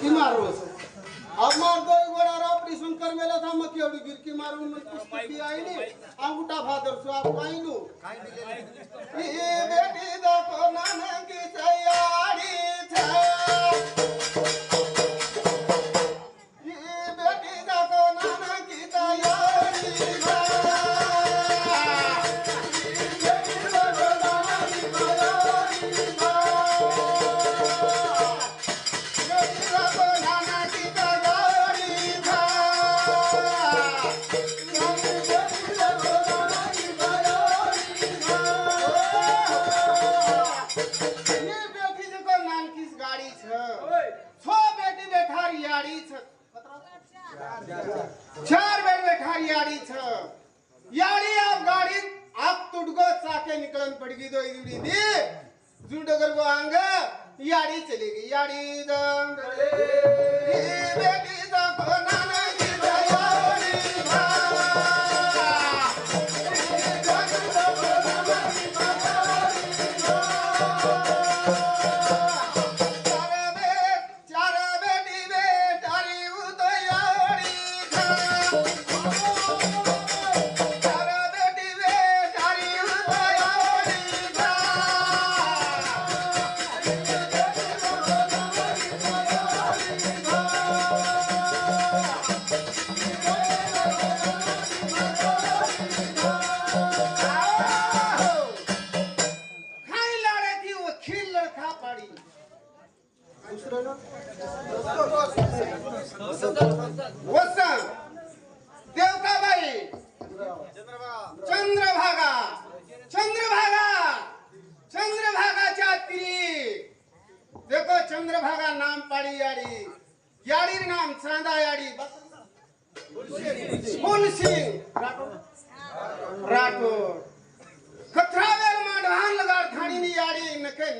કી મારો છે. અમાર કોઈ ગોડા ઓપરેશન કરમેલા થા મકી ઓડી ગિરકી મારું મને પુષ્ટિ આઈ ને અંગૂઠા ફાદર છો આપ કાઈ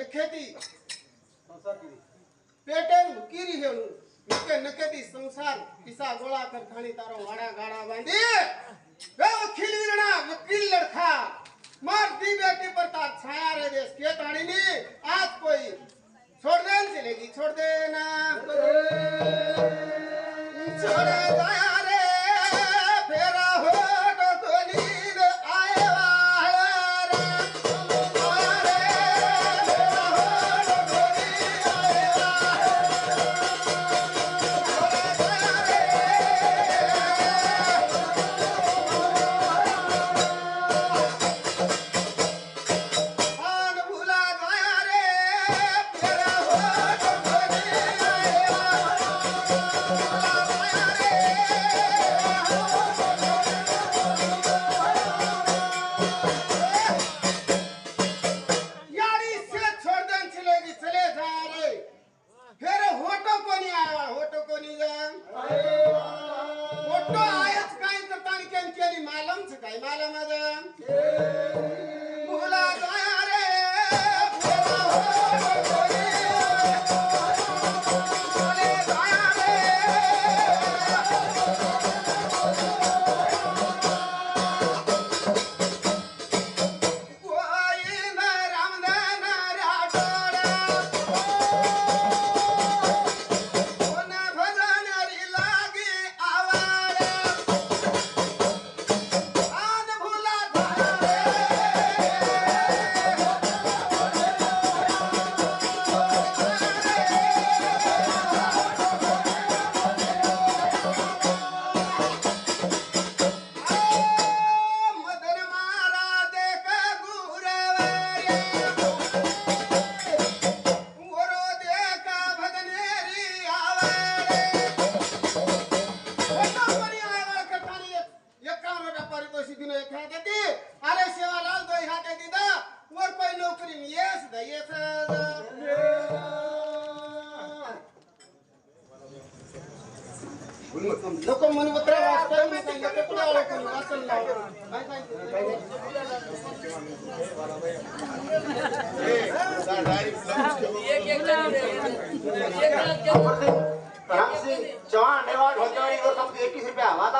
નખેતી. પેટેલ મૂકીરી હેણું મૂકે નખેતી સંસાર. પીસા ગોળા કર થાણી તારો વાડા ગાડા બાંધી. વે વકીલ વીરણા, વકીલ લડખા. માર દી બેટી પર તાર છાયા રે દેશ. કે તાણી ની આજ કોઈ छोड़ दे चलेगी छोड़ देना छोड़ दया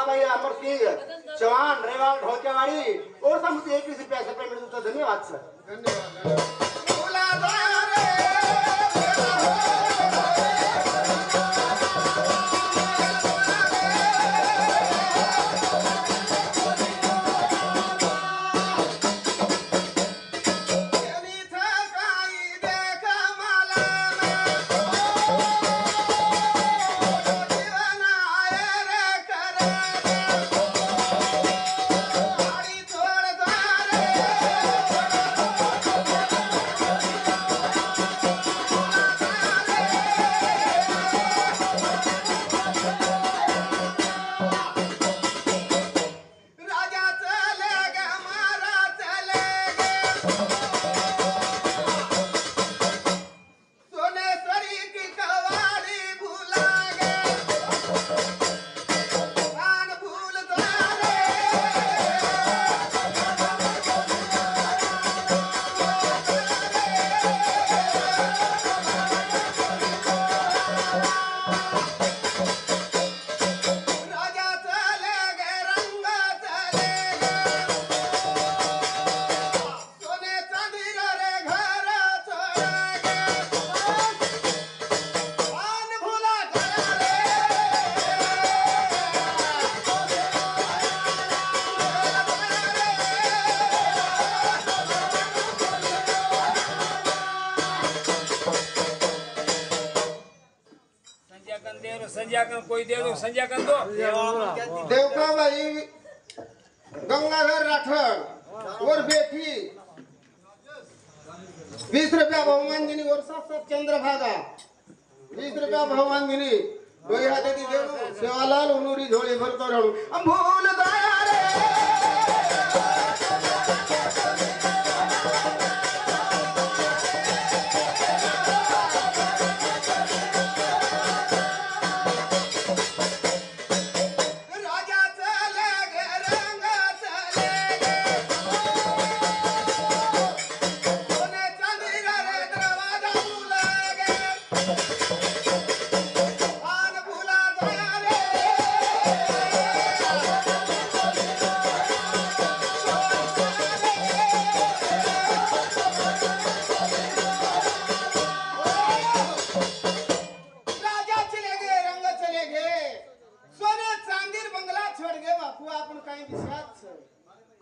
भैया सिंह चौहान रेवाल ढोकेवाड़ी और सब मुझे एक पैसे पेमेंट धन्यवाद सर। धन्यवाद। संज्ञाकन कोई दे दो संज्ञाकन दो देवका भाई गंगाधर राठौर और बेटी बीस रुपया भगवान गिनी और साथ चंद्रभागा बीस रुपया भगवान गिनी दो हाथ दे दो सेवालाल उनूरी झोली भर करो भूल दया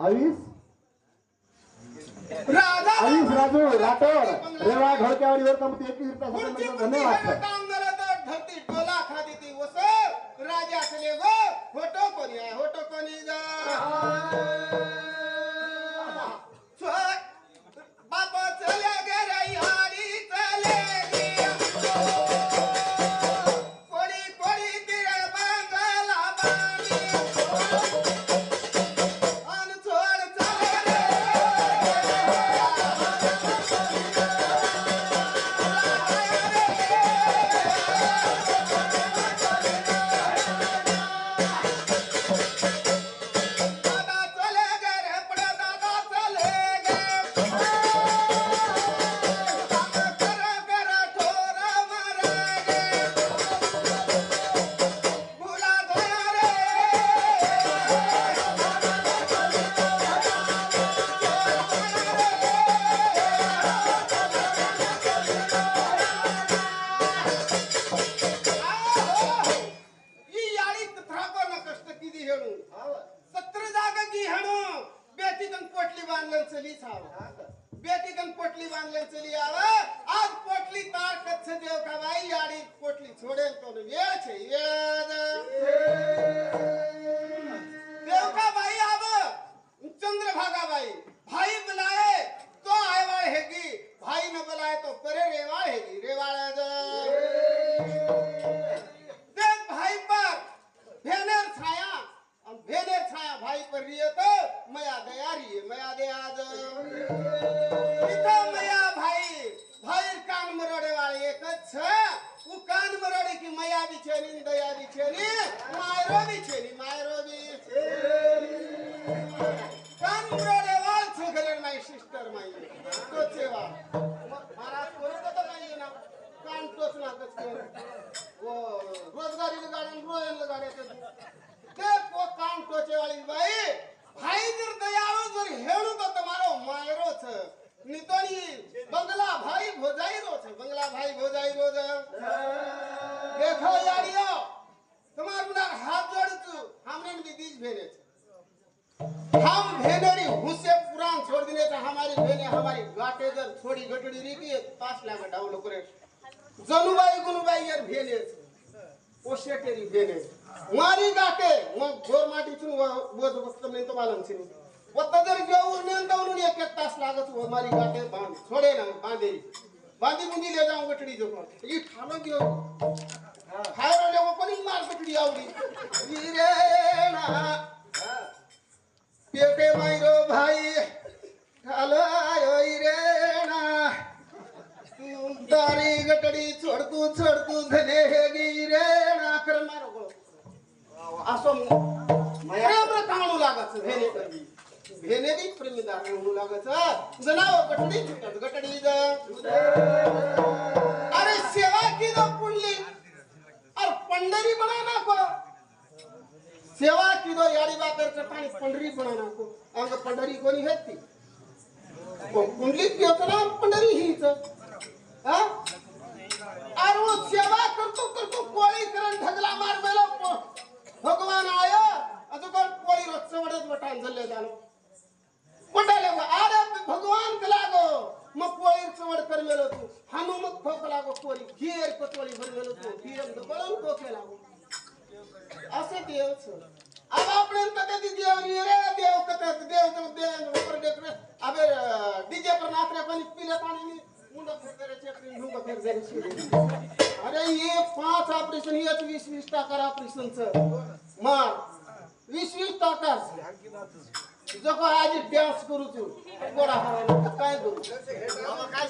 आयुष? आयुष राजू राठोड रेवा घोडक्यावरीवर तमती एकवीस रुपया धन्यवाद धरती टोला खाती ती. वस राजा असले व होटो कोणी होटो कोणी जा? দেখো ইয়ারিও তোমার গুলা হাত জড়িতু হামরেন বিদিশ ভেনেছে हम भेनरी हुसे पुरान छोड़ दिने तो हमारी भेने हमारी गाटे जर छोड़ी गटड़ी रीबी पास लागे डाउलो करे जनुबाई गुनुबाई यार भेने ओशेटेरी भेने वारी गाटे वो घोर माटी चुन वो बोझ वस्तम नहीं तो मालूम छिनी। वत्तदर जोउर नेन तो उन्हें एक तास लागत वो हमारी गाटे बांध छोड़े ना बांधे बांधी बुंदी ले जाऊं गटड़ी जो ये ठालो क्यों? ಹಾಯ್ ಒಪ್ಪನಿಗೆ ಮಾರ್ಬಿಟ್ಟು ಯಾವ್ರಿ ವೀರೇಣ ಪೇಟೆ ಮಾಯಿರೋ ಭಾಯಿ ಹಲೋ হ্যাঁ अरे हे पाच ऑपरेशन हेच वीस वीस टाकार ऑपरेशनच मान वीस वीस टाकार. जको आज डान्स करू तू. गोडा काय करू? काय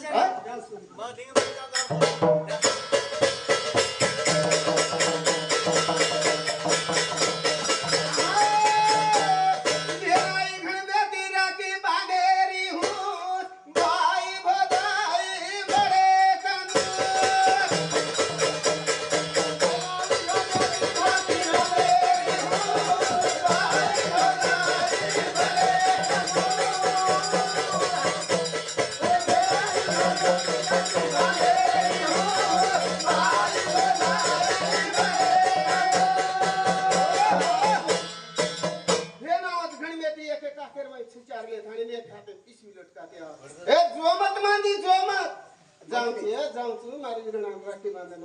ते माझं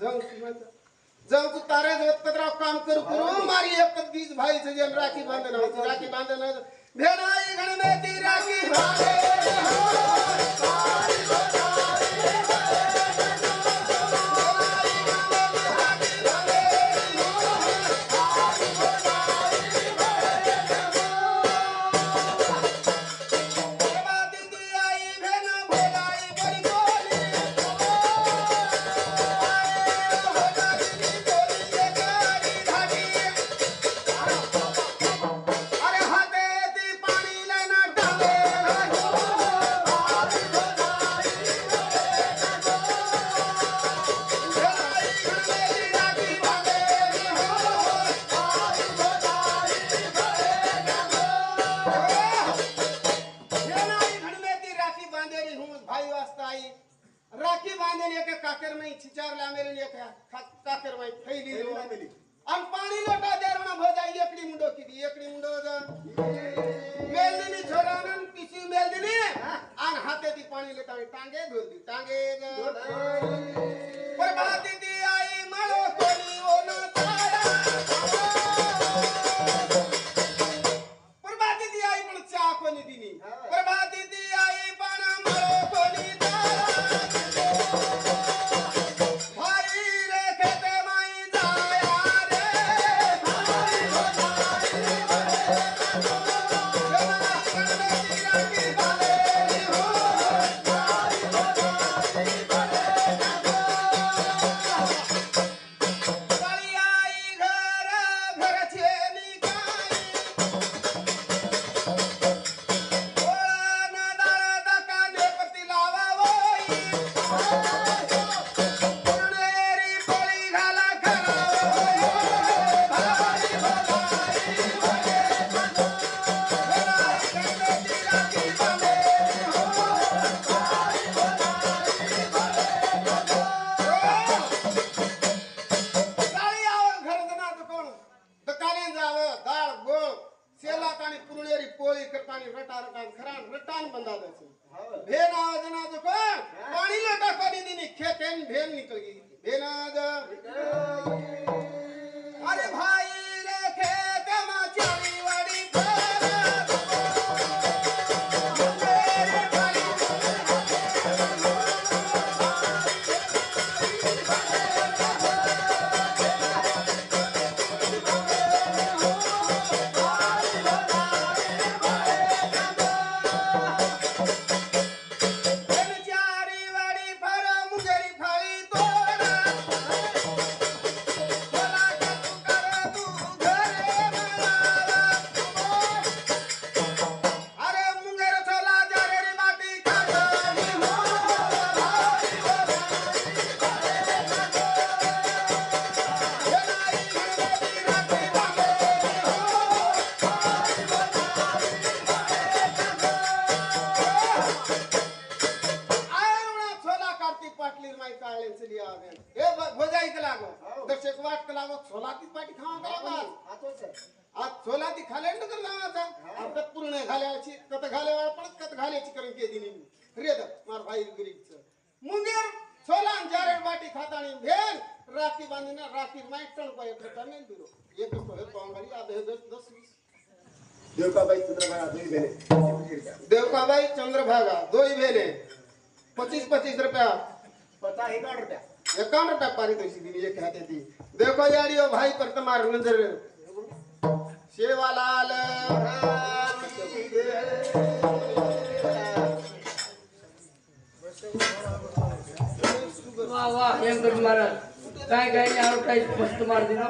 जाऊ तू माझं काम करू करू। मारी एक बीज भाईचं जेम राखी बांधना, राखी बांधणं tangi tangi tangi આવવાનો છે ભેન આવે જના તો કોણ પાણી લોટા કરી દીની ખેતેન ભેન નીકળી ગઈ ભેન आज सोला ती खाल्यानंतर तर जावाचा आपल्यात पूर्ण घालायची कत घाल्यावर पण कत घालायची करून केली मी। रेद मार भाई गरीबच मुंगे सोला जारे बाटी खाताणी भेल। राखी बांधीना राखी माय टणको एक तो रटा मेल दिलो एक सोहे पावंगारी आधे दस दस देवकाबाई चंद्रभागा दोई भेले। देवकाबाई चंद्रभागा दोई भेले। पच्चीस पच्चीस रुपया। पता एकावन रुपया। एकावन रुपया पारी तो दिली एक हाथे दी देखो यारियो भाई पर तुम्हारा नज़र शिवालाल वा वा महाराज. काय काय आवटायचं मस्त मार दिला.